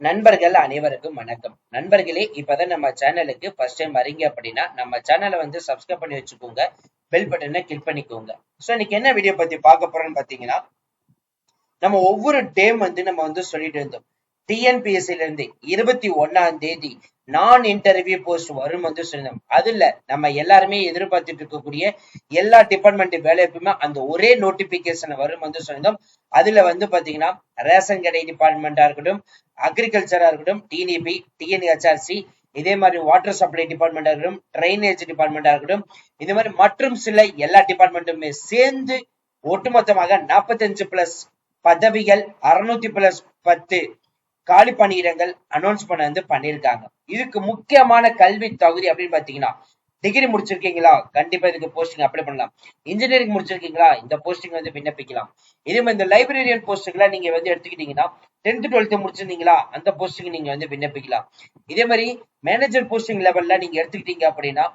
நண்பர்கள் அனைவருக்கும் வணக்கம். நண்பர்களே இப்பதான் நம்ம சேனலுக்கு ஃபர்ஸ்ட் டைம் வரீங்க அப்படின்னா நம்ம சேனலை வந்து சப்ஸ்கிரைப் பண்ணி வச்சுக்கோங்க. பெல் பட்டனை கிளிக் பண்ணிக்கோங்க. ஸோ இன்னைக்கு என்ன வீடியோ பத்தி பார்க்க போறோம்னு பாத்தீங்கன்னா நம்ம ஒவ்வொரு டேம் வந்து நம்ம வந்து சொல்லிட்டு இருந்தோம். டிஎன்பிஎஸ்சில இருந்து இருபத்தி ஒன்னாம் தேதி நான் இன்டர்வியூ போஸ்ட் வரும் வந்து சொல்லியிருந்தோம் அதுல நம்ம எல்லாருமே எதிர்பார்த்துட்டு இருக்கக்கூடிய எல்லா டிபார்ட்மெண்ட் வேலைக்குமே அந்த ஒரே நோட்டிபிகேஷன் வரும் வந்து சொல்லியிருந்தோம் அதுல வந்து பாத்தீங்கன்னா ரேஷன் கடை டிபார்ட்மெண்டா இருக்கட்டும் அக்ரிகல்ச்சரா இருக்கட்டும் டிஎன்இபி டிஎன்ஹெச்ஆர்சி இதே மாதிரி வாட்டர் சப்ளை டிபார்ட்மெண்டா இருக்கட்டும் ட்ரைனேஜ் டிபார்ட்மெண்டா இருக்கட்டும் இது மாதிரி மற்றும் சில எல்லா டிபார்ட்மெண்ட்டுமே சேர்ந்து ஒட்டுமொத்தமாக நாற்பத்தஞ்சு பிளஸ் பதவிகள் அறுநூத்தி பிளஸ் பத்து காலி பணியிடங்கள் அனௌன்ஸ் பண்ண வந்து பண்ணியிருக்காங்க. இதுக்கு முக்கியமான கல்வி தகுதி அப்படின்னு பாத்தீங்கன்னா டிகிரி முடிச்சிருக்கீங்களா? கண்டிப்பா இதுக்கு போஸ்டிங் அப்ளை பண்ணலாம். இன்ஜினியரிங் முடிச்சிருக்கீங்களா? இந்த போஸ்டிங் வந்து விண்ணப்பிக்கலாம். இதே மாதிரி இந்த லைப்ரரியன் போஸ்ட்டுக்கெல்லாம் நீங்க வந்து எடுத்துக்கிட்டீங்கன்னா டென்த் டுவெல்த் முடிச்சிருந்தீங்களா? அந்த போஸ்டிங் நீங்க வந்து விண்ணப்பிக்கலாம். இதே மாதிரி மேனேஜர் போஸ்டிங் லெவல்ல நீங்க எடுத்துக்கிட்டீங்க அப்படின்னா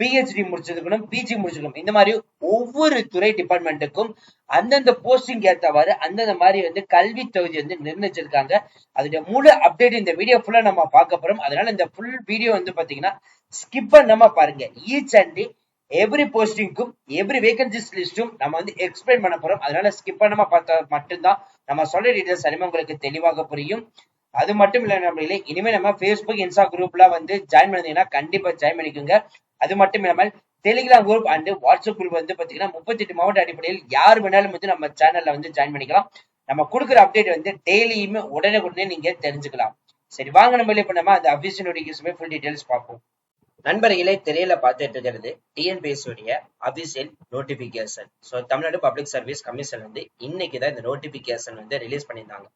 பிஹெச்டி முடிச்சிருக்கணும் பிஜி முடிச்சிருக்கணும் இந்த மாதிரி ஒவ்வொரு துறை டிபார்ட்மெண்ட்டுக்கும் அந்தந்த போஸ்டிங் ஏற்றவாறு அந்தந்த மாதிரி வந்து கல்வி தொகுதி வந்து நிர்ணயிச்சிருக்காங்க. அதோட முழு அப்டேட் இந்த வீடியோ ஃபுல்லா நம்ம பார்க்க போறோம். அதனால இந்த ஃபுல் வீடியோ வந்து பாத்தீங்கன்னா ஸ்கிப் பண்ணாம பாருங்க. ஈச் அண்ட் எவ்ரி போஸ்டிங்க்கும் எவ்ரி வேகன்சிஸ் லிஸ்டும் நம்ம வந்து எக்ஸ்பிளைன் பண்ண போறோம். அதனால ஸ்கிப் பண்ணாம பார்த்தா மட்டும்தான் நம்ம சொல்ல டீட்டெயில்ஸ் அனிமே உங்களுக்கு தெளிவாக புரியும். அது மட்டும் இல்லை நம்மளே இனிமே நம்ம ஃபேஸ்புக் இன்ஸ்டா குரூப்லாம் வந்து ஜாயின் பண்ணீங்கன்னா கண்டிப்பா ஜாயின் பண்ணிக்கோங்க. அது மட்டும் இல்லாமல் Telegram group and WhatsApp group வந்து பாத்தீங்கன்னா முப்பத்தி எட்டு மாவட்ட அடிப்படையில் யார் வேணாலும் வந்து நம்ம சேனல்ல வந்து ஜாயின் பண்ணிக்கலாம். நம்ம கொடுக்குற அப்டேட் வந்து டெய்லியுமே உடனே உடனே நீங்க தெரிஞ்சுக்கலாம். சரி வாங்க நம்ம இப்ப நம்ம அந்த அபிஷியல் நோட்டிஃபிகேஷன் ஃபுல் டீடைல்ஸ் பார்ப்போம். நண்பர்களே திரையில பார்த்துட்டு இருக்கிறது டிஎன்பிஎஸ் உடைய official notification so Tamil Nadu public service commission வந்து இன்னைக்கு தான் இந்த நோட்டிபிகேஷன் வந்து ரிலீஸ் பண்ணியிருந்தாங்க.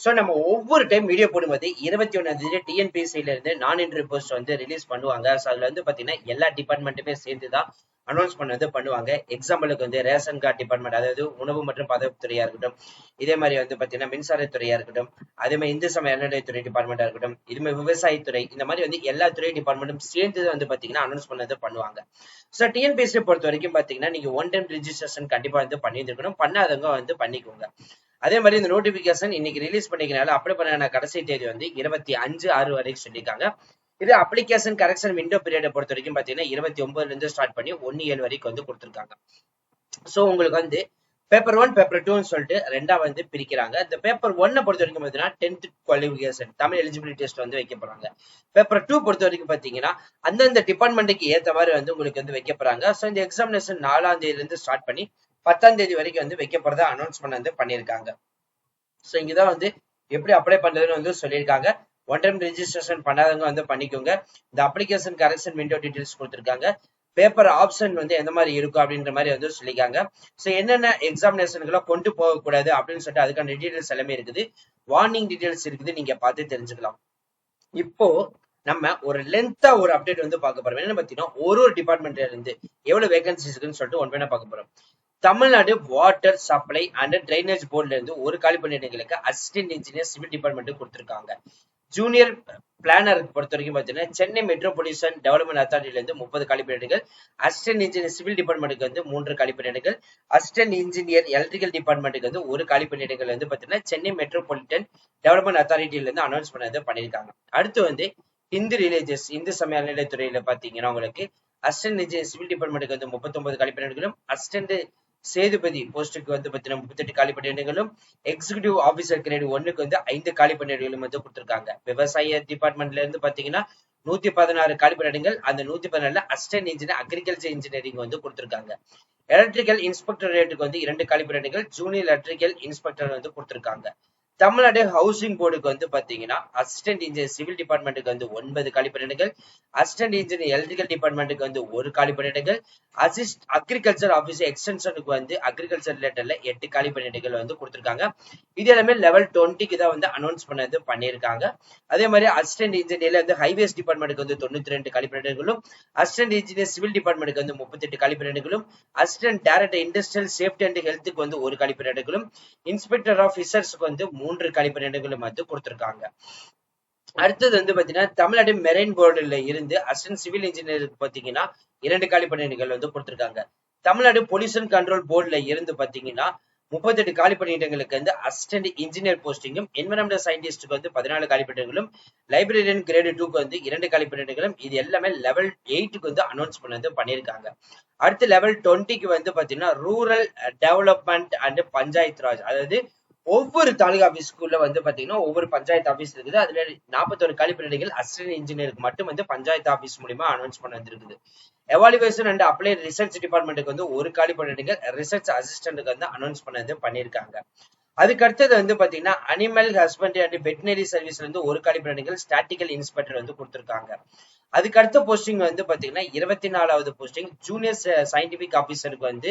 ஸோ நம்ம ஒவ்வொரு டைம் வீடியோ போடும்போது இருபத்தி ஒன்னாம் தேதி டிஎன்பிஎஸ்சில இருந்து நான் இன்டர்வியூ போஸ்ட் வந்து ரிலீஸ் பண்ணுவாங்க. ஸோ அதுல வந்து பாத்தீங்கன்னா எல்லா டிபார்ட்மெண்ட்டுமே சேர்ந்து தான் அனௌன்ஸ் பண்ண வந்து பண்ணுவாங்க எக்ஸாம்பிளுக்கு வந்து ரேஷன் கார்டு டிபார்ட்மெண்ட் அதாவது உணவு மற்றும் பதவித்துறையா இருக்கட்டும் இதே மாதிரி வந்து பாத்தீங்கன்னா மின்சாரத்துறையா இருக்கட்டும் அதே மாதிரி இந்து சமய அறநிலையத்துறை டிபார்ட்மெண்டா இருக்கட்டும் இது மாதிரி விவசாயத்துறை இந்த மாதிரி வந்து எல்லா துறை டிபார்ட்மெண்ட்டும் சேர்ந்து வந்து பாத்தீங்கன்னா அனௌன்ஸ் பண்ணது பண்ணுவாங்க. ஸோ டிஎன்பிஎஸ்சி பொறுத்த வரைக்கும் பாத்தீங்கன்னா நீங்க ஒன் டைம் ரிஜிஸ்ட்ரேஷன் கண்டிப்பா வந்து பண்ணியிருக்கணும் பண்ணாதவங்க வந்து பண்ணிக்கோங்க. அதே மாதிரி இந்த நோட்டிபிகேஷன் இன்னைக்கு ரிலீஸ் பண்ணிக்கிறனால அப்ளை பண்ண கடைசி தேதி வந்து இருபத்தி அஞ்சு ஆறு வரைக்கும் சொல்லியிருக்காங்க. இது அப்ளிகேஷன் கரெக்ஷன் விண்டோ பீரியடை பொறுத்த வரைக்கும் பாத்தீங்கன்னா இருபத்தி ஒன்பதுல இருந்து ஸ்டார்ட் பண்ணி ஒன்னு ஏழு வரைக்கும் வந்து கொடுத்துருக்காங்க. ஸோ உங்களுக்கு வந்து பேப்பர் ஒன் பேப்பர் டூன்னு சொல்லிட்டு ரெண்டா வந்து பிரிக்கிறாங்க. இந்த பேப்பர் ஒன்னை பொறுத்த வரைக்கும் பார்த்தீங்கன்னா tenth qualification Tamil eligibility test வந்து வைக்க போறாங்க. பேப்பர் டூ பொறுத்த வரைக்கும் பார்த்தீங்கன்னா அந்தந்த டிபார்ட்மெண்ட்டுக்கு ஏற்ற மாதிரி வந்து உங்களுக்கு வந்து வைக்க போறாங்க. ஸோ இந்த எக்ஸாமினேஷன் நாலாம் தேதியில இருந்து ஸ்டார்ட் பண்ணி பத்தாம் தேதி வரைக்கும் வந்து வைக்க போறதா அனௌன்ஸ்மெண்ட் வந்து பண்ணியிருக்காங்க. ஸோ இங்கதான் வந்து எப்படி அப்ளை பண்றதுன்னு வந்து சொல்லியிருக்காங்க. ஒன் டைம் ரெஜிஸ்ட்ரேஷன் பண்ணாதவங்க வந்து பண்ணிக்கோங்க. இந்த அப்ளிகேஷன் கரெக்ஷன் விண்டோ டீடைல்ஸ் கொடுத்துருக்காங்க. பேப்பர் ஆப்ஷன் வந்து எந்த மாதிரி இருக்கும் அப்படின்ற மாதிரி வந்து சொல்லியிருக்காங்க. ஸோ என்னென்ன எக்ஸாமினேஷனுக்கெல்லாம் கொண்டு போகக்கூடாது அப்படின்னு சொல்லிட்டு அதுக்கான டீடைல்ஸ் எல்லாமே இருக்குது. வார்னிங் டீடைல்ஸ் இருக்குது. நீங்க பார்த்து தெரிஞ்சுக்கலாம். இப்போ நம்ம ஒரு லென்த்தா ஒரு அப்டேட் வந்து பார்க்க போறோம். என்ன பார்த்தீங்கன்னா ஒரு ஒரு டிபார்ட்மெண்ட்ல இருந்து எவ்வளவு வேகன்சிஸ் இருக்குன்னு சொல்லிட்டு ஒன் பார்க்க போறோம். Tamil Nadu water supply and drainage போர்ட்ல இருந்து ஒரு காலி பணியிடங்களுக்கு அசிஸ்டன்ட் இன்ஜினியர் சிவில் டிபார்ட்மெண்ட் கொடுத்திருக்காங்க. ஜூனியர் பிளானருக்கு பொறுத்த வரைக்கும் பார்த்தீங்கன்னா சென்னை மெட்ரோபாலிசன் டெவலப்மெண்ட் அத்தாரிட்டில இருந்து முப்பது காலி பணியிடங்கள் அசிஸ்டன்ட் இன்ஜினியர் சிவில் டிபார்ட்மெண்ட்டுக்கு வந்து மூன்று காலி பணியிடங்கள் அசிஸ்டன்ட் இன்ஜினியர் எலக்ட்ரிக்கல் டிபார்ட்மெண்ட்டுக்கு வந்து ஒரு காலி பணியிடங்கள் வந்து பார்த்தீங்கன்னா சென்னை மெட்ரோபாலிட்டன் டெவலப்மெண்ட் அத்தாரிட்டில இருந்து அனௌன்ஸ் பண்ணது பண்ணியிருக்காங்க. அடுத்து வந்து இந்து ரிலேஜஸ் இந்து சமய அறநிலையத்துறையில பாத்தீங்கன்னா உங்களுக்கு அசிஸ்டன்ட் இன்ஜினியர் சிவில் டிபார்ட்மெண்ட்டுக்கு வந்து முப்பத்தொன்பது காலி பணியிடங்களும் அசிஸ்டன்ட் சேதுபதி போஸ்டுக்கு வந்து பாத்தீங்கன்னா முப்பத்தெட்டு காலி பணியிடங்களும் எக்ஸிகூட்டிவ் ஆபீசர் கிரேட் ஒன்னுக்கு வந்து ஐந்து காலி பணியிடங்களும் வந்து கொடுத்திருக்காங்க. விவசாய டிபார்ட்மெண்ட்ல இருந்து பாத்தீங்கன்னா நூத்தி பதினாறு காலி பணியிடங்கள் அந்த நூத்தி பதினாறுல அசிஸ்டன்ட் இன்ஜினியர் அக்ரிகல்ச்சர் இன்ஜினியரிங் வந்து கொடுத்திருக்காங்க. எலக்ட்ரிக்கல் இன்ஸ்பெக்டர் ரேட்டுக்கு வந்து இரண்டு காலி பணியிடங்கள் ஜூனியர் எலக்ட்ரிக்கல் இன்ஸ்பெக்டர் வந்து கொடுத்திருக்காங்க. தமிழ்நாடு ஹவுசிங் போர்டுக்கு வந்து பாத்தீங்கன்னா அசிஸ்டன்ட் இன்ஜினியர் சிவில் டிபார்ட்மெண்ட்டுக்கு வந்து ஒன்பது காலி பணியிடங்கள் அசிஸ்டன்ட் இன்ஜினியர் எலக்ட்ரிக்கல் டிபார்ட்மெண்ட்டுக்கு வந்து ஒரு காலி பணியிடங்கள் அசிஸ்ட் அக்ரிகல்ச்சர் ஆபீஸர் எக்ஸ்டென்ஷனுக்கு வந்து அக்ரிகல்ச்சர் ரிலேட்டட்ல எட்டு காலி பணியிடங்கள் வந்து கொடுத்திருக்காங்க. இது எல்லாமே லெவல் டுவெண்ட்டிக்கு தான் வந்து அனௌன்ஸ் பண்ணது பண்ணியிருக்காங்க. அதே மாதிரி அசிஸ்டன்ட் இன்ஜினியர்ல வந்து ஹைவேஸ் டிபார்ட்மெண்ட்டுக்கு வந்து தொண்ணூத்தி ரெண்டு காலி பணியிடங்களும் அசிஸ்டன்ட் இன்ஜினியர் சிவில் டிபார்ட்மெண்ட்டுக்கு வந்து முப்பத்தெட்டு காலி பணியிடங்களும் assistant director industrial safety and ஹெல்த்துக்கு வந்து ஒரு காலி பணியிடங்களும் இன்ஸ்பெக்டர் ஆஃப் ஃபிஷர்ஸ்க்கு வந்து மூன்று காலி பணியிடங்களும் வந்து கொடுத்திருக்காங்க. அடுத்தது வந்து பாத்தீங்கன்னா தமிழ்நாடு மெரைன் போர்டுல இருந்து அசிஸ்டன்ட் சிவில் இன்ஜினியருக்கு பாத்தீங்கன்னா இரண்டு காலி பணியிடங்கள் வந்து கொடுத்திருக்காங்க. தமிழ்நாடு பொல்யூஷன் கண்ட்ரோல் போர்டுல இருந்து பாத்தீங்கன்னா முப்பத்தெட்டு காலி பணியிடங்களுக்கு வந்து அசிஸ்டன்ட் இன்ஜினியர் போஸ்டிங்கும் என்வரன்மெண்டல் சயின்டிஸ்டுக்கு வந்து பதினாலு காலி பணியிடங்களும் லைப்ரரியன் கிரேடு டூக்கு வந்து இரண்டு காலி பணியிடங்களும் இது எல்லாமே லெவல் எயிட்டுக்கு வந்து அனௌன்ஸ் பண்ணி வந்து பண்ணியிருக்காங்க. அடுத்து லெவல் டுவெண்ட்டிக்கு வந்து பாத்தீங்கன்னா rural development and panchayat Raj அதாவது ஒவ்வொரு தாலுகா ஆபீஸ்க்குள்ள வந்து பாத்தீங்கன்னா ஒவ்வொரு பஞ்சாயத்து ஆபீஸ் இருக்குது. அதுல நாற்பத்தொரு காலிப்பணிகள் அசிஸ்டன்ட் இன்ஜினியருக்கு மட்டும் வந்து பஞ்சாயத்து ஆபீஸ் மூலியமா அனௌன்ஸ் பண்ண வந்திருக்குது. எவாலுவேஷன் அண்ட் அப்ளை ரிசர்ச் டிபார்ட்மெண்ட்டுக்கு வந்து ஒரு காலிப்பணிகள் ரிசர்ச் அசிஸ்டன்ட்டுக்கு வந்து அனௌன்ஸ் பண்ணது பண்ணியிருக்காங்க. அதுக்கு அடுத்தது வந்து பாத்தீங்கன்னா அனிமல் ஹஸ்பண்டரி அண்ட் வெட்டினரி சர்வீஸ்ல இருந்து ஒரு காலிப்பணிகள் ஸ்டாட்டிக்கல் இன்ஸ்பெக்டர் வந்து கொடுத்திருக்காங்க. அதுக்கு அடுத்த போஸ்டிங் வந்து பாத்தீங்கன்னா இருபத்தி நாலாவது போஸ்டிங் ஜூனியர் சயின்டிபிக் ஆபீசருக்கு வந்து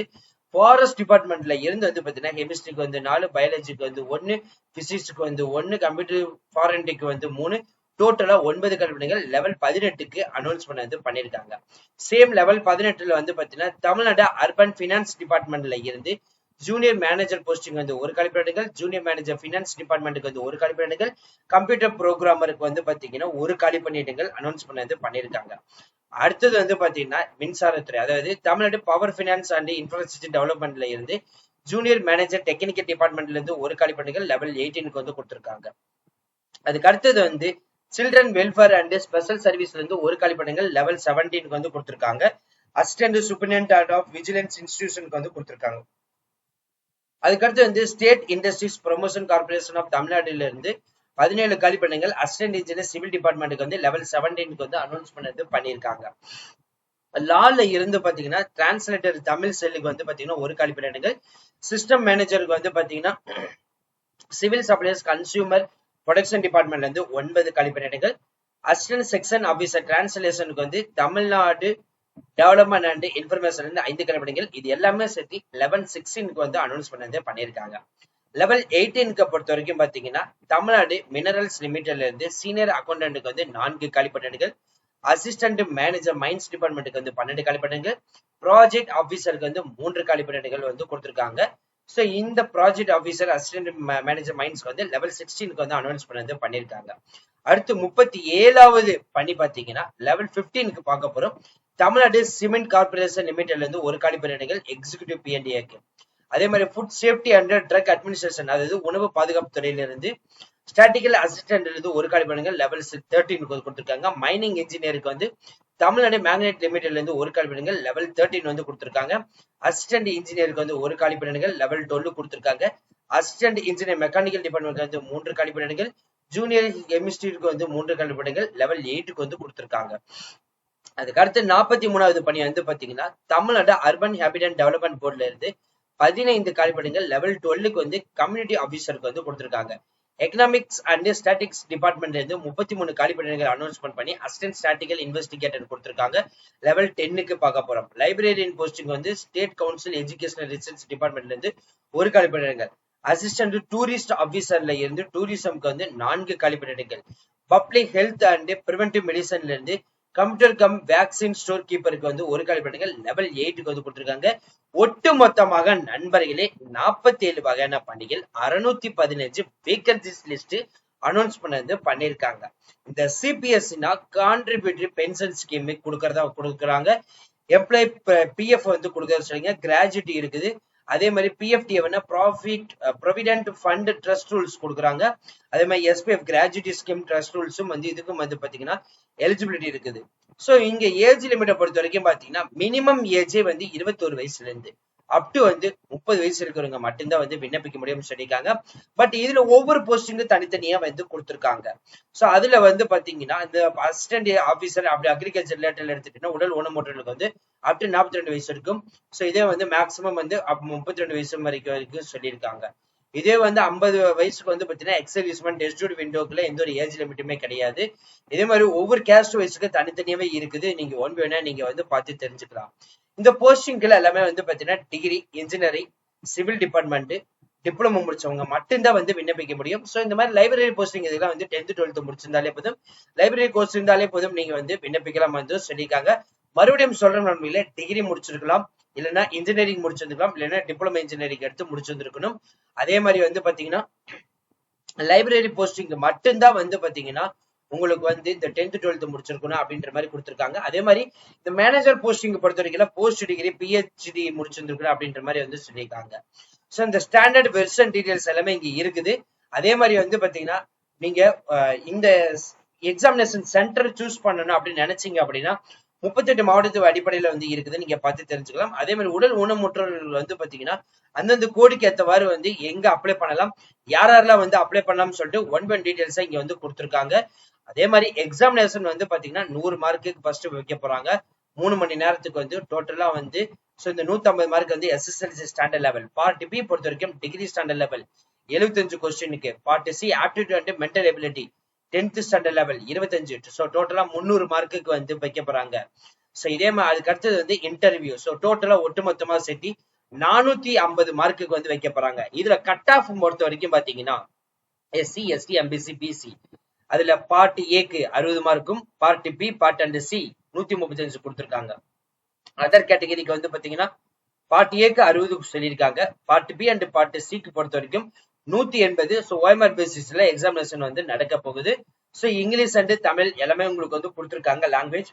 ஃபாரஸ்ட் டிபார்ட்மெண்ட்ல இருந்து வந்து பாத்தீங்கன்னா கெமிஸ்ட்ரிக்கு வந்து நாலு பயாலஜிக்கு வந்து ஒன்னு பிசிக்ஸ்க்கு வந்து ஒன்னு கம்ப்யூட்டர் ஃபாரன்டிக்கு வந்து மூணு டோட்டலா ஒன்பது கல்விகள் லெவல் பதினெட்டுக்கு அனௌன்ஸ் வந்து பண்ணிருக்காங்க. சேம் லெவல் பதினெட்டுல வந்து பாத்தீங்கன்னா தமிழ்நாடு அர்பன் பினான்ஸ் டிபார்ட்மெண்ட்ல இருந்து ஜூனியர் மேனேஜர் போஸ்டிங் வந்து ஒரு கழிப்பிடங்கள் ஜூனியர் மேனேஜர் ஃபினான்ஸ் டிபார்ட்மெண்ட்டுக்கு வந்து ஒரு கழிப்பிடங்கள் கம்ப்யூட்டர் ப்ரோக்ராமருக்கு வந்து பாத்தீங்கன்னா ஒரு காலி பணியிடங்கள் அனௌன்ஸ் பண்ண வந்து பண்ணிருக்காங்க அடுத்தது வந்து பாத்தீங்கன்னா மின்சாரத்துறை அதாவது Tamil Nadu power finance and infrastructure டெவலப்மெண்ட்ல இருந்து ஜூனியர் மேனேஜர் டெக்னிக்கல் டிபார்ட்மெண்ட்ல இருந்து ஒரு காலி பணிகள் லெவல் எயிட்டீனுக்கு வந்து கொடுத்துருக்காங்க. அதுக்கு அடுத்தது வந்து சில்ட்ரன் வெல்ஃபேர் அண்ட் ஸ்பெஷல் சர்வீஸ்ல இருந்து ஒரு காலி லெவல் செவன்டீனுக்கு வந்து கொடுத்துருக்காங்க. அசிஸ்டன்ட் சூப்பரிண்ட் ஆஃப் விஜிலன்ஸ் இன்ஸ்டிடியூஷனுக்கு வந்து கொடுத்துருக்காங்க. அதுக்கடுத்து வந்து state industries promotion corporation of தமிழ்நாடுல இருந்து பதினேழு காலி பணிகள் அசிஸ்டன்ட் இன்ஜினியர் சிவில் டிபார்ட்மெண்ட்டுக்கு வந்து லெவல் செவன்டீனுக்கு வந்து அனௌன்ஸ் பண்ணது பண்ணியிருக்காங்க. லால இருந்து பாத்தீங்கன்னா டிரான்ஸ்லேட்டர் தமிழ் செல்லுக்கு வந்து பாத்தீங்கன்னா ஒரு காலி பணிகள் சிஸ்டம் மேனேஜருக்கு வந்து பாத்தீங்கன்னா சிவில் சப்ளைஸ் கன்சியூமர் ப்ரொடக்ஷன் டிபார்ட்மெண்ட்ல இருந்து ஒன்பது காலி பணிகள் அசிஸ்டன்ட் செக்ஷன் ஆபீசர் டிரான்ஸ்லேஷனுக்கு வந்து தமிழ்நாடு டெவலப்மெண்ட் அண்ட் இன்ஃபர்மேஷன் இருந்து ஐந்து கல்விகள் இது எல்லாமே சேர்த்து லெவன் சிக்ஸ்டீனுக்கு வந்து அனௌன்ஸ் பண்ணது பண்ணியிருக்காங்க. லெவல் எயிட்டீனுக்கு பொறுத்த வரைக்கும் பாத்தீங்கன்னா தமிழ்நாடு மினரல்ஸ் லிமிடெட்ல இருந்து சீனியர் அக்கௌண்டன்ட்டுக்கு வந்து நான்கு காலிப்பட்டன்கள் அசிஸ்டன்ட் மேனேஜர் மைன்ஸ் டிபார்ட்மெண்ட்டுக்கு வந்து பன்னெண்டு காலிப்பட்டன்கள் ப்ராஜெக்ட் ஆஃபீஸருக்கு வந்து மூன்று காலிப்பட்டன்கள் வந்து கொடுத்துருக்காங்க. ஸோ இந்த ப்ராஜெக்ட் ஆஃபீஸர் அசிஸ்டன்ட் மேனேஜர் மைன்ஸ்க்கு வந்து லெவல் சிக்ஸ்டீனுக்கு வந்து அனௌன்ஸ் பண்ணது பண்ணியிருக்காங்க. அடுத்து முப்பத்தி ஏழாவது பணி பார்த்தீங்கன்னா லெவல் பிப்டீனுக்கு பார்க்க போறோம். தமிழ்நாடு சிமெண்ட் கார்பரேஷன் லிமிடெட்ல இருந்து ஒரு காலி பணியிடங்கள் எக்ஸிகியூட்டிவ் பிஎன்டிஏக்கு அதே மாதிரி food safety and drug administration அதாவது உணவு பாதுகாப்பு துறையிலிருந்து ஸ்டாட்டிக்கல் அசிஸ்டன்ட் இருந்து ஒரு காலி பணிகள் லெவல் தேர்ட்டின் கொடுத்துருக்காங்க. மைனிங் இன்ஜினியருக்கு வந்து தமிழ்நாடு மேக்னெட் லிமிடெட்ல இருந்து ஒரு காலி பணிகள் லெவல் தேர்ட்டின் வந்து கொடுத்துருக்காங்க. அசிஸ்டன்ட் இன்ஜினியருக்கு வந்து ஒரு காலி பணிகள் லெவல் டுவெல் கொடுத்துருக்காங்க. அசிஸ்டன்ட் இன்ஜினியர் மெக்கானிக்கல் டிபார்ட்மெண்ட் வந்து மூன்று காலி பணிகள் ஜூனியர் கெமிஸ்ட்ரிக்கு வந்து மூன்று காலி லெவல் எயிட்டுக்கு வந்து கொடுத்துருக்காங்க. அதுக்கு அடுத்து நாற்பத்தி மூணாவது பணி வந்து பாத்தீங்கன்னா தமிழ்நாடு அர்பன் ஹேபிடன்ட் டெவலப்மெண்ட் போர்ட்ல இருந்து பதினைந்து காலிப்பணிகள் லெவல் டுவெல்லுக்கு வந்து கம்யூனிட்டி ஆபீசருக்கு வந்து கொடுத்துருக்காங்க. எக்கனாமிக்ஸ் அண்ட் ஸ்டாட்டிக்ஸ் டிபார்ட்மெண்ட்ல இருந்து முப்பத்தி மூணு காலிப்பணிகள் அனௌன்ஸ்மெண்ட் பண்ணி அசிஸ்டன்ட் ஸ்டாட்டிக்கல் இன்வெஸ்டிகேட்டர் கொடுத்துருக்காங்க. லெவல் டென்னுக்கு பார்க்க போறோம். லைப்ரரியன் போஸ்டிங் வந்து ஸ்டேட் கவுன்சில் எஜுகேஷனல் ரிசர்ச் டிபார்ட்மெண்ட்ல இருந்து ஒரு கழிப்பிடங்கள் அசிஸ்டன்ட் டூரிஸ்ட் ஆபீசர்ல இருந்து டூரிசம்க்கு வந்து நான்கு காலிப்பணிகள் பப்ளிக் ஹெல்த் அண்ட் பிரிவென்டிவ் மெடிசன்ல இருந்து கம்ப்யூட்டர் கம் வேக்சின் ஸ்டோர் கீப்பருக்கு வந்து ஒரு கால் பண்ணுங்க லெவல் எயிட்டுக்கு வந்து கொடுத்துருக்காங்க. ஒட்டு மொத்தமாக நண்பர்களே நாற்பத்தி ஏழு வகையான பணிகள் அறுநூத்தி பதினஞ்சு வேகன்சிஸ் லிஸ்ட் அனௌன்ஸ் பண்ணது பண்ணிருக்காங்க. இந்த சிபிஎஸ்சினா கான்ட்ரிபியூட்டரி பென்ஷன் ஸ்கீம் கொடுக்கறதா கொடுக்குறாங்க. எம்ப்ளாய் பிஎஃப் வந்து கொடுக்கறது சொல்லிங்க கிராஜுவிட்டி இருக்குது. அதே மாதிரி பிஎஃப்டி வேணா profit provident fund trust rules கொடுக்குறாங்க. அதே மாதிரி எஸ்பிஎஃப் கிராஜுவேட்டி ஸ்கீம் ட்ரஸ்ட் ரூல்ஸும் வந்து இதுக்கும் வந்து பாத்தீங்கன்னா எலிஜிபிலிட்டி இருக்குது. ஸோ இங்க ஏஜ் லிமிட்டை பொறுத்த வரைக்கும் பாத்தீங்கன்னா மினிமம் ஏஜே வந்து இருபத்தோரு வயசுல இருந்து அப் டு வந்து முப்பது வயசு இருக்கிறவங்க மட்டும்தான் வந்து விண்ணப்பிக்க முடியும்னு சொல்லியிருக்காங்க. பட் இதுல ஒவ்வொரு போஸ்டிங்கும் தனித்தனியா வந்து கொடுத்துருக்காங்க. ஸோ அதுல வந்து பாத்தீங்கன்னா இந்த அசிஸ்டன்ட் ஆபீசர் அப்படி அக்ரிகல்ச்சர் ரிலேட்டட் எடுத்துட்டீங்கன்னா உடல் ஊனமுற்றலுக்கு வந்து அப் டு நாற்பத்தி ரெண்டு வயசு இருக்கும். ஸோ இதே வந்து மேக்சிமம் வந்து முப்பத்தி ரெண்டு வயசு வரைக்கும் வரைக்கும் சொல்லியிருக்காங்க. இதே வந்து ஐம்பது வயசுக்கு வந்து பாத்தீங்கன்னா எக்ஸர்வீஸ்மெண்ட் டெஸ்டியூட் விண்டோக்குள்ள எந்த ஒரு ஏஜ் லிமிட்டுமே கிடையாது. இதே மாதிரி ஒவ்வொரு கேஸ்ட் வயசுக்கு தனித்தனியாவே இருக்குது. நீங்க ஒன் வேணா நீங்க வந்து பார்த்து தெரிஞ்சுக்கலாம். இந்த போஸ்டிங்ல எல்லாமே வந்து பாத்தீங்கன்னா degree engineering civil department diploma முடிச்சவங்க மட்டும்தான் வந்து விண்ணப்பிக்க முடியும். ஸோ இந்த மாதிரி லைப்ரரி போஸ்டிங் இதெல்லாம் வந்து டென்த் டுவெல்த் முடிச்சிருந்தாலே போதும். லைப்ரரி கோர்ஸ் இருந்தாலே போதும். நீங்க வந்து விண்ணப்பிக்கலாம் வந்து சொல்லியிருக்காங்க. மறுபடியும் சொல்ற நன்மையில டிகிரி முடிச்சிருக்கலாம். இல்லைன்னா இன்ஜினியரிங் முடிச்சிருக்கலாம் இல்லைன்னா டிப்ளமோ இன்ஜினியரிங் எடுத்து முடிச்சிருந்துருக்கணும். அதே மாதிரி வந்து பாத்தீங்கன்னா லைப்ரரி போஸ்டிங் மட்டும்தான் வந்து பாத்தீங்கன்னா உங்களுக்கு வந்து இந்த டென்த் டுவெல்த் முடிச்சிருக்கணும் அப்படின்ற மாதிரி கொடுத்துருக்காங்க. அதே மாதிரி இந்த மேனேஜர் போஸ்டிங் பொறுத்த வரைக்கும் போஸ்ட் டிகிரி பிஹெச்டி முடிச்சிருந்துருக்கணும் அப்படின்ற மாதிரி வந்து சொல்லியிருக்காங்க. ஸோ இந்த ஸ்டாண்டர்ட் வெர்ஷன் டீடைல்ஸ் எல்லாமே இங்க இருக்குது. அதே மாதிரி வந்து பாத்தீங்கன்னா நீங்க இந்த எக்ஸாமினேஷன் சென்டர் சூஸ் பண்ணணும் அப்படின்னு நினைச்சீங்க அப்படின்னா முப்பத்தெட்டு மாவட்டத்து அடிப்படையில வந்து இருக்குது. நீங்க பார்த்து தெரிஞ்சுக்கலாம். அதே மாதிரி உடல் ஊனமுற்றவர்கள் வந்து பாத்தீங்கன்னா அந்தந்த கோடிக்கு ஏற்றவாறு வந்து எங்க அப்ளை பண்ணலாம் யார் யாரெல்லாம் வந்து அப்ளை பண்ணலாம்னு சொல்லிட்டு ஒன் ஒன் டீடைல்ஸா இங்க வந்து கொடுத்துருக்காங்க. அதே மாதிரி எக்ஸாமினேஷன் வந்து பாத்தீங்கன்னா நூறு மார்க்குக்கு ஃபர்ஸ்ட் வைக்க போறாங்க. மூணு மணி நேரத்துக்கு வந்து டோட்டலா வந்து ஸோ இந்த நூத்தி ஐம்பது மார்க் வந்து SSLC standard level part B பொறுத்த வரைக்கும் டிகிரி ஸ்டாண்டர்ட் லெவல் எழுபத்தஞ்சு கொஸ்டினுக்கு part C aptitude and mental ability tenth standard level இருபத்தஞ்சு. ஸோ டோட்டலா முந்நூறு மார்க்குக்கு வந்து வைக்க போறாங்க. ஸோ இதே மாதிரி அதுக்கு அடுத்தது வந்து இன்டர்வியூ ஸோ டோட்டலா ஒட்டுமொத்தமா சேர்த்தி நானூத்தி ஐம்பது மார்க்குக்கு வந்து வைக்க போறாங்க. இதுல கட் ஆஃப் பொறுத்த வரைக்கும் பாத்தீங்கன்னா எஸ்சி எஸ்டி எம்பிசி பிசி அதுல பார்ட் ஏக்கு அறுபது மார்க்கும் part B part and C நூத்தி முப்பத்தஞ்சு கொடுத்துருக்காங்க. அதர் கேட்டகரிக்கு வந்து பாத்தீங்கன்னா பார்ட் ஏக்கு அறுபது சொல்லியிருக்காங்க. பார்ட் பி அண்ட் பார்ட் சிக்கு பொறுத்த வரைக்கும் நூத்தி எண்பது. ஸோ ஓஎம்ஆர் பேசிஸ்ல எக்ஸாமினேஷன் வந்து நடக்க போகுது. ஸோ இங்கிலீஷ் அண்ட் தமிழ் எல்லாமே உங்களுக்கு வந்து கொடுத்துருக்காங்க லாங்குவேஜ்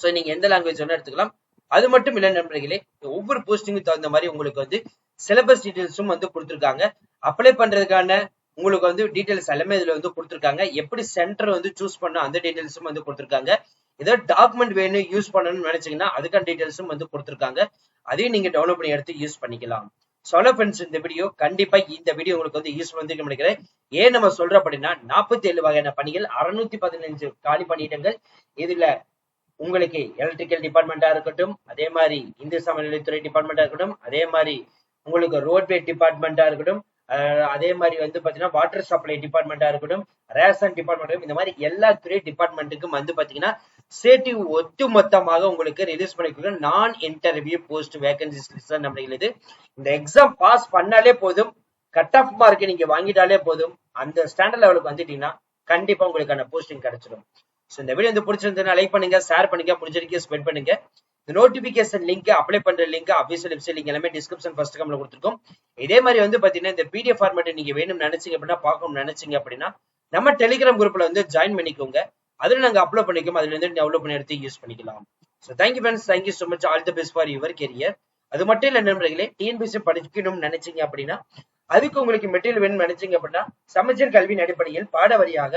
ஸோ நீங்க எந்த லாங்குவேஜ் வேணா எடுத்துக்கலாம். அது மட்டும் இல்லை நண்பர்களே ஒவ்வொரு போஸ்டிங்கும் தகுந்த மாதிரி உங்களுக்கு வந்து சிலபஸ் டீட்டெயில்ஸும் வந்து கொடுத்துருக்காங்க. அப்ளை பண்றதுக்கான உங்களுக்கு வந்து டீடைல்ஸ் எல்லாமே இதுல வந்து கொடுத்துருக்காங்க. எப்படி சென்டர் வந்து சூஸ் பண்ண அந்த டீடைல்ஸும் வந்து கொடுத்துருக்காங்க. ஏதோ டாக்குமெண்ட் வேணும் யூஸ் பண்ணணும்னு நினைச்சீங்கன்னா அதுக்கான டீடைல்ஸும் வந்து கொடுத்துருக்காங்க. அதையும் நீங்க டவுன்லோட் பண்ணி எடுத்து யூஸ் பண்ணிக்கலாம். சொல்ல ஃப்ரெண்ட்ஸ் இந்த வீடியோ கண்டிப்பா இந்த வீடியோ உங்களுக்கு வந்து யூஸ் வந்து நினைக்கிறேன். ஏன் நம்ம சொல்றோம் அப்படின்னா நாற்பத்தி ஏழு வகையான பணிகள் அறுநூத்தி பதினஞ்சு காலி பணியிடங்கள். இதுல உங்களுக்கு எலக்ட்ரிக்கல் டிபார்ட்மெண்டா இருக்கட்டும் அதே மாதிரி இந்து சமநிலைத்துறை டிபார்ட்மெண்டா இருக்கட்டும் அதே மாதிரி உங்களுக்கு ரோட்வே டிபார்ட்மெண்டா இருக்கட்டும் அதே மாதிரி வந்து பாத்தீங்கன்னா வாட்டர் சப்ளை டிபார்ட்மெண்டா இருக்கட்டும் ரேஷன் டிபார்ட்மெண்ட் இந்த மாதிரி எல்லா துறை டிபார்ட்மெண்ட்டுக்கும் வந்து பாத்தீங்கன்னா சேட்டி ஒட்டு மொத்தமாக உங்களுக்கு ரிலீஸ் பண்ணிக்கிறோம் நான் இன்டர்வியூ போஸ்ட் வேகன்சிஸ் லிஸ்ட் நம்மளுக்கு இந்த எக்ஸாம் பாஸ் பண்ணாலே போதும் கட் ஆஃப் மார்க் நீங்க வாங்கிட்டாலே போதும் அந்த ஸ்டாண்டர்ட் லெவலுக்கு வந்துட்டீங்கன்னா கண்டிப்பா உங்களுக்கான போஸ்டிங் கிடைச்சிடும். ஸோ இந்த வீடியோ வந்து பிடிச்சிருந்ததுன்னா லைக் பண்ணுங்க ஷேர் பண்ணுங்க முடிஞ்சிருக்கே ஸ்பெண்ட் பண்ணுங்க. இந்த நோட்டிபிகேஷன் லிங்க் அப்ளை பண்ற லிங்க் அபிஷியல் வெப்சைட் லிங்க் எல்லாமே டிஸ்கிரிப்ஷன் ஃபர்ஸ்ட் கம்ல கொடுத்துருக்கோம். இதே மாதிரி வந்து பாத்தீங்கன்னா இந்த பிடிஎஃப் ஃபார்மேட் நீங்க வேணும்னு நினைச்சீங்க அப்படின்னா பார்க்கணும் நினைச்சீங்க அப்படின்னா நம்ம டெலிகிராம் குரூப்ல வந்து ஜாயின் பண்ணிக்கோங்க. அதுல நாங்க அப்லோட் பண்ணிக்கோம். அதுல இருந்து டெவலப் பண்ணி எடுத்து யூஸ் பண்ணிக்கலாம். So thank you friends thank you so much all the best for your career அது மட்டும் இல்ல நண்பர்களே டிஎன்பிசி படிக்கணும்னு நினைச்சீங்க அப்படின்னா அதுக்கு உங்களுக்கு மெட்டீரியல் வேணும்னு நினைச்சீங்க அப்படின்னா சமச்சீர் கல்வியின் அடிப்படையில் பாட வரியாக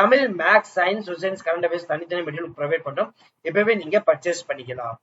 Tamil maths science science current affairs தனித்தனி மெட்டீரியல் ப்ரொவைட் பண்றோம் இப்பவே நீங்க பர்ச்சேஸ் பண்ணிக்கலாம்.